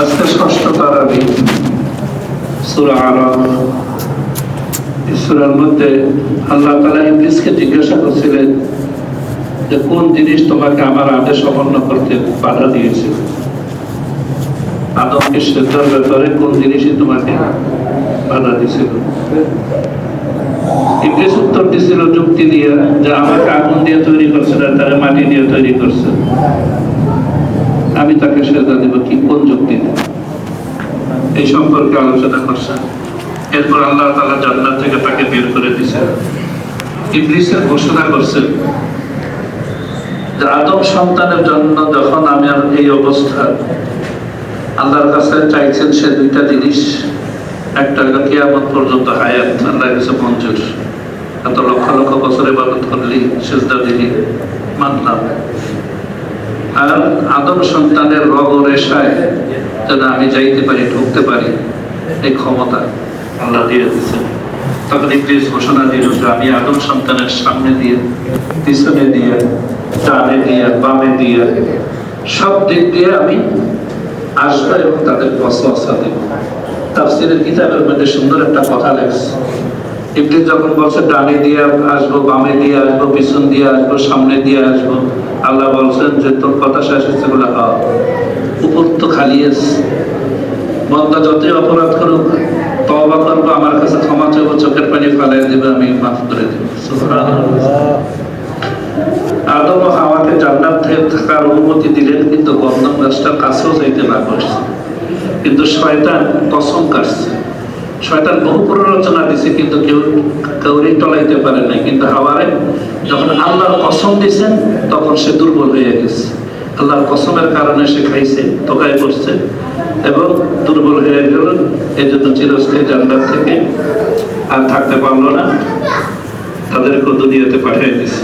আজকে ষষ্ঠ তারাবি সুরা আরব সূরার মধ্যে আল্লাহ তালা ইবলিসকে জিজ্ঞাসা করছিলেন যে কোন জিনিস তোমাকে আমার আদেশ অমান্য করতে বাধা দিয়েছিল আদমকে শ্রদ্ধার ব্যাপারে কোন জিনিসই তোমাকে বাধা দিয়েছিল? ইবলিস উত্তর দিছিল যুক্তি দিয়ে যে আমাকে আগুন দিয়ে তৈরি করছে না, তারা মাটি দিয়ে তৈরি করছে। আমি তাকে সেজা দেব কি? কোন যুক্তি? এই সম্পর্কে আলোচনা করছেন। এরপর আল্লাহ তালা জান্নাত থেকে তাকে বের করে দিয়েছেন। ইবলিসের ঘোষণা করছেন আদম সন্তানের জন্য যখন আমি এই অবস্থা, আল্লাহর কাছে চাইছেন সে দুইটা জিনিস। একটা হলো কিয়ামত পর্যন্ত হায়াত আল্লাহ কাছে মঞ্জুর। এত লক্ষ লক্ষ বছর ইবাদত করলি সেজদা দিলি মানলাম। আদম সন্তানের রগ রেশায় যেন আমি যাইতে পারি, ঢুকতে পারি, এই ক্ষমতা আল্লাহ দিয়ে দিচ্ছেন তখন ইংরেজ ঘোষণা দিল যে আমি আদম সন্তানের সামনে দিয়ে, পিছনে দিয়ে, ডানে দিয়ে, বামে দিয়ে, সব দিক দিয়ে আমি আসব এবং তাদের বসবাসা দেব। তাফসিরের কিতাবের মধ্যে সুন্দর একটা কথা লেগেছে ইবলিস যখন বলছে, ডানে দিয়ে আসব, বামে দিয়ে আসব, পিছন দিয়ে আসব, সামনে দিয়ে আসব আল্লাহ বলছেন যে, তোর কথা শেষ হচ্ছে বলে উপর তো খালি বন্দা যতই অপরাধ করুক তবা করব, আমার কাছে ক্ষমা চাইব, চোখের পানি ফালাই দেবে, আমি মাফ করে দেবো। আদম হাওয়াকে জান্নাত থেকে থাকার অনুমতি দিলেন, কিন্তু গন্ধম গাছটার কাছেও যাইতে না করছে কিন্তু শয়তান কসম কাটছে। শয়তান বহু প্ররোচনা দিছে, কিন্তু কেউ কাউরি টলাইতে পারে নাই। কিন্তু হাওয়ারে যখন আল্লাহর কসম দিছেন, তখন সে দুর্বল হয়ে গেছে। আল্লাহর কসমের কারণে সে খাইছে তোকায় পড়ছে এবং দুর্বল হয়ে গেল। এই জন্য চিরস্থায়ী জান্নাত থেকে আর থাকতে পারল না। তাদেরকে দুনিয়াতে পাঠিয়ে দিছে।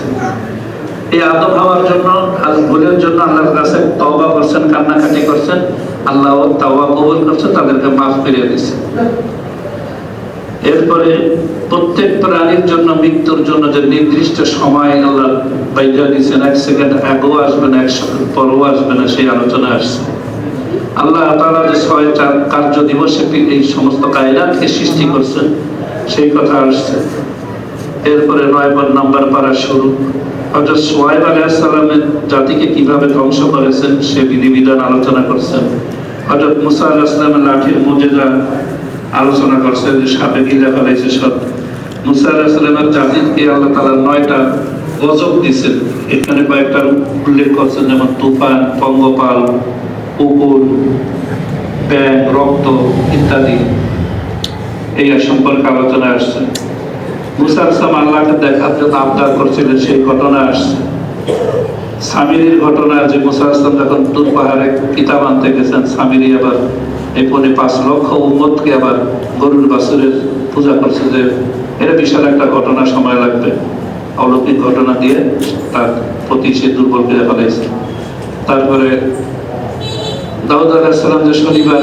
এই আদম হওয়ার জন্য, আর ভুলের জন্য আল্লাহর কাছে তওবা করছেন, কান্নাকাটি করছেন, আল্লাহ তাওবা কবুল করছে, তাদেরকে মাফ করে দিছে। এরপরে প্রত্যেক প্রাণীর জন্য, মৃত্যুর জন্য যে নির্দিষ্ট সময় আল্লাহ বাইজা দিচ্ছেন এক সেকেন্ড আগেও আসবে না, এক সেকেন্ড পরও আসবে না, সেই আলোচনা আসছে। আল্লাহ তাআলা যে ছয় চার কার্য দিবসে এই সমস্ত কায়নাতকে সৃষ্টি করছেন, সেই কথা আসছে। এরপরে নয় নাম্বার পারা শুরু। হজরত সোয়াইব আলাইসালামের জাতিকে কীভাবে ধ্বংস করেছেন, সে বিধিবিধান আলোচনা করছেন। হজরত মুসা আলাহিসামের লাঠির মজেদা আলোচনা করছে যে সাপে গিলা ফেলাইছে সব। মুসা আলাহিসামের জাতিকে আল্লাহ তালা নয়টা গজব দিছেন এখানে কয়েকটা উল্লেখ করছেন, যেমন তুফান পঙ্গপাল কুকুর ব্যাং রক্ত ইত্যাদি। এই সম্পর্কে আলোচনা আসছে। মুসা আসলাম আল্লাহকে দেখার জন্য আবদার করছিলেন, সেই ঘটনা আসছে। সামিরির ঘটনা যে মুসা আসলাম যখন তুর পাহাড়ে কিতাব আনতে গেছেন, সামিরি আবার এই পনে পাঁচ লক্ষ উম্মতকে আবার গরুর বাসুরের পূজা করছে যে, এটা বিশাল একটা ঘটনা, সময় লাগবে। অলৌকিক ঘটনা দিয়ে তার প্রতি সে দুর্বল করে ফেলাইছে তারপরে দাউদ আলাহিসাল্লাম যে শনিবার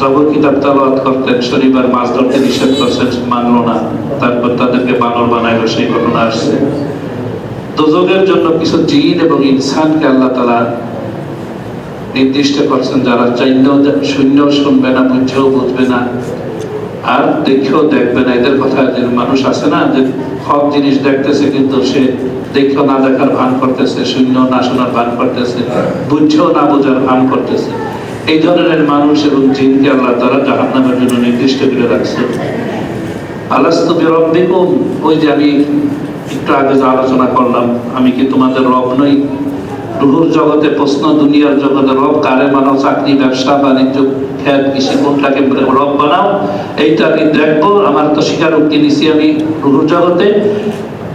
জবর কিতাব তালাওয়াত করতেন, শনিবার মাছ ধরতে নিষেধ করছেন, মানল না। তারপর তাদেরকে বানর বানাইলো, সেই ঘটনা আসছে। দোজকের জন্য কিছু জিন এবং ইনসানকে আল্লাহ তালা নির্দিষ্ট করছেন যারা চাইলেও শূন্যও শুনবে না বুঝছেও বুঝবে না। আর দেখেও দেখবে না। এদের কথা যে মানুষ আছে না, যে হক জিনিস দেখতেছে, কিন্তু সে দেখেও না দেখার ভান করতেছে শূন্য না শোনার ভান করতেছে বুঝছেও না বোঝার ভান করতেছে। এই ধরনের মানুষ এবং জিনকে আল্লাহ তারা জাহান নামের জন্য নির্দিষ্ট করে রাখছে। আলাস্তু বিরব্বিকুম, ওই যে আমি একটু আগে যে আলোচনা করলাম, আমি কি তোমাদের রব নই? রুহুর জগতে প্রশ্ন, দুনিয়ার জগতে রব, কারে মানো চাকরি, ব্যবসা, বাণিজ্য, খ্যাত, কৃষি, কোনটাকে রব বানাও, এইটা আমি দেখব, আমার তো স্বীকারোক্তি নিছি আমি রুহুর জগতে।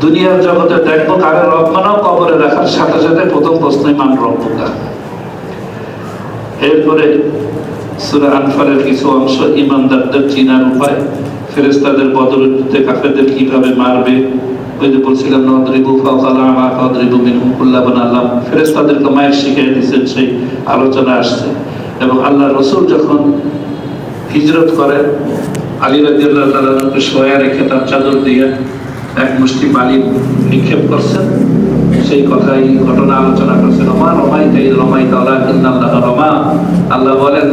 দুনিয়ার জগতে দেখব কারে রব বানাও, কবরে রাখার সাথে সাথে প্রথম প্রশ্নই মান রব্বুকা এরপরে সুরা আনফালের কিছু অংশ ইমানদারদের চিনার উপায় ফেরেস্তাদের বদলতে কাফেরদের কীভাবে মারবে ওই ফাওকালা মায়ের শিখিয়ে সেই আলোচনা আসছে। এবং আল্লাহ রসুল যখন হিজরত করেন আলী রাজিউল্লাহ শোয়া রেখে তার চাদর দিয়ে এক মুষ্টি বালি নিক্ষেপ করছেন, সেই কথাই ঘটনা আলোচনা আল্লাহ বলেন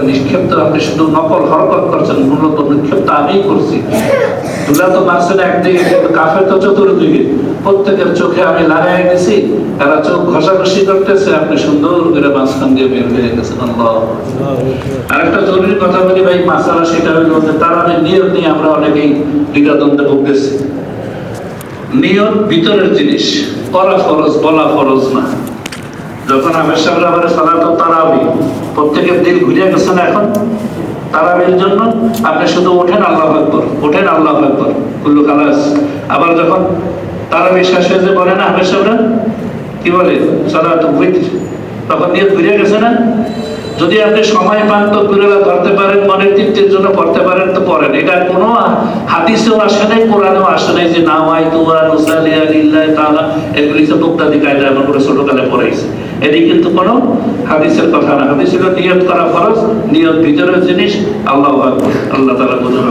আপনি শুধু নকল হরকত করছেন, মূলত করছি। তো মারছেন একদিকে কাফের তো চতুর্দিকে। প্রত্যেকের চোখে আমি লাগাই তারা চোখ ঘষাঘষি করতেছে, আপনি সুন্দর করে মাঝখান দিয়ে বের হয়ে গেছেন জরুরি কথা বলি ভাই, মাসালা সেটা যে তার আমি নিয়ত নিয়ে আমরা অনেকেই দ্বিধাদ্বন্দ্বে ভুগতেছি। নিয়ত ভিতরের জিনিস, করা ফরজ, বলা ফরজ না। যখন আমের সাহেব সালাত তারাবি প্রত্যেকের দিল ঘুরিয়ে গেছে না এখন? তারাবির জন্য? আপনি শুধু ওঠেন, আল্লাহ আকবর, ওঠেন, আল্লাহ আকবর, কুল্লু কালাস আবার যখন তারাবি শেষ হয়ে যে বলে না আমের সাহেবরা, কি বলে? সালাত তখন দিয়ে ঘুরিয়ে গেছে না? যদি আপনি সময় পান তো বিরলা ধরতে পারেন, মনের তৃপ্তির জন্য পড়তে পারেন, তো পড়েন। এটা কোনো হাদিসেও আসে নাই, কোরআনেও আসে নাই যে নামাই তুয়া নুসালিয়া লিল্লাহ তাআলা। এগুলি সব মুক্তাদি কায়দা এমন করে ছোটকালে পড়াইছে। এটি কিন্তু কোনো হাদিসের কথা না। হাদিস নিয়ত করা ফরজ, নিয়ত ভিতরের জিনিস, আল্লাহ আল্লাহ তাআলা বুঝান